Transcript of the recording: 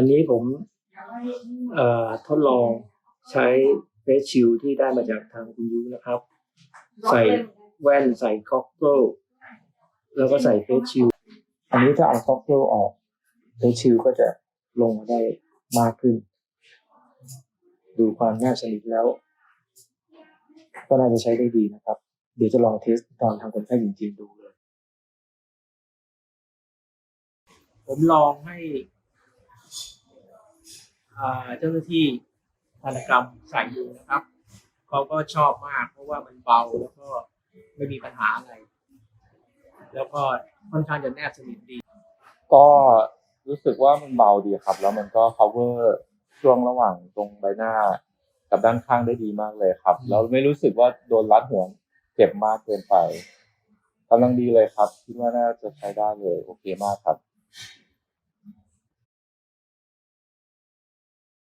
อันนี้ผมทดลองใช้เฟสชิลที่ได้มาจากทางคุณยุนะครับ ใส่แว่นใส่ก็อกเกิลแล้วก็ใส่เฟสชิลอันนี้ถ้าเอาก็อกเกิลออกเฟสชิลก็จะลงมาได้มากขึ้น ดูความแนบสนิทแล้ว ก็น่าจะใช้ได้ดีนะครับ เดี๋ยวจะลองเทสตอนทางคนไข้จริงๆดูเลย ผมลองให้ เจ้าหน้าที่ธนกรรมใส่ดูนะครับเขาก็ชอบมาก เพราะว่ามันเบาแล้วก็ไม่มีปัญหาอะไร แล้วก็ค่อนข้างจะแนบสนิทดี ก็รู้สึกว่ามันเบาดีครับ แล้วมันก็ cover ช่วงระหว่างตรงใบหน้ากับด้านข้างได้ดีมากเลยครับ แล้วไม่รู้สึกว่าโดนรัดหัวเจ็บมากเกินไปกำลังดีเลยครับคิดว่าน่าจะใช้ได้เลย โอเคมากครับ